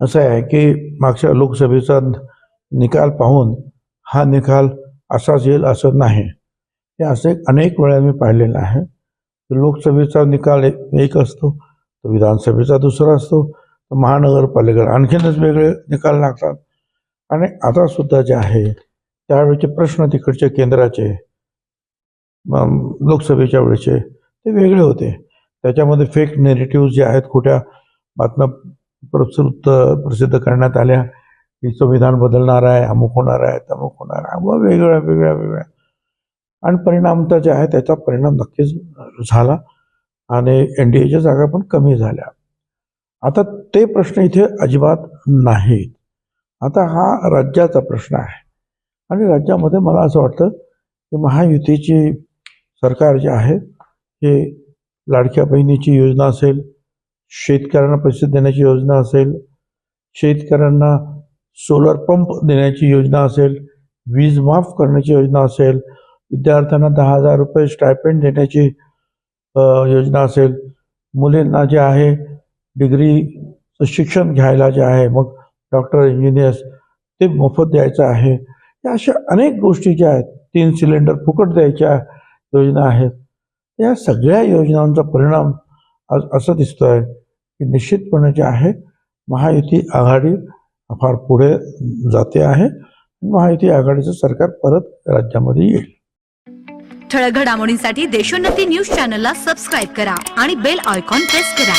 असं आहे की मागच्या लोकसभेचा निकाल पाहून हा निकाल असाच येईल असं नाही. हे असे अनेक वेळा मी पाहिलेलं आहे. लोकसभेचा निकाल एक एक असतो तो विधानसभेचा दुसरा असतो तर महानगरपालिकेला आणखीनच वेगळे निकाल लागतात. आणि आता सुद्धा जे आहे त्यावेळेचे प्रश्न तिकडचे केंद्राचे लोकसभेच्या वेळेचे ते वेगळे होते. त्याच्यामध्ये फेक नेरेटिव्ह जे आहेत खोट्या बातम्या प्रसृत प्रसिद्ध करण्यात आल्या. की संविधान बदलणार आहे अमुक होणार आहे तमुक होणार आहे. व वेगळ्या वेगळ्या वेगळ्या. आणि परिणाम तर जे आहे त्याचा परिणाम नक्कीच झाला. आणि एन डी एच्या जागा पण कमी झाल्या. आता ते प्रश्न इथे अजिबात नाहीत. आता हा राज्याचा प्रश्न आहे. आणि राज्यामध्ये मला असं वाटतं की महायुतीची सरकार जे आहे हे लाडक्या बहिणीची योजना असेल शेतकऱ्यांना पैसे देण्याची योजना असेल शेतकऱ्यांना सोलर पंप देण्याची योजना असेल वीज माफ करण्याची योजना असेल विद्यार्थ्यांना दहा हजार रुपये स्टायपेंड देण्याची योजना असेल मुलींना जे आहे डिग्री शिक्षण घ्यायला जे आहे मग डॉक्टर इंजिनियर्स ते मोफत द्यायचं आहे. या अशा अनेक गोष्टी ज्या आहेत तीन सिलेंडर फुकट द्यायच्या योजना आहेत. या सगळ्या योजनांचा परिणाम आज असं दिसतोय की निश्चितपणे जे आहे महायुती आघाडी फार पुढे जाते आहे महायुती आघाडीचं सरकार परत राज्यामध्ये येईल. ठळक घडामोडींसाठी देशोन्नती न्यूज चॅनलला सबस्क्राईब करा आणि बेल आयकॉन प्रेस करा.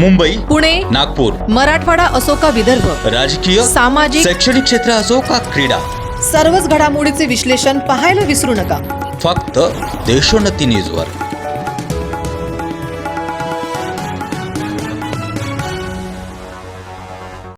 मुंबई पुणे नागपूर मराठवाडा असो का विदर्भ राजकीय सामाजिक शैक्षणिक क्षेत्र असो का क्रीडा सर्वच घडामोडीचे विश्लेषण पाहायला विसरू नका. फक्त देशोन्नती न्यूजवर.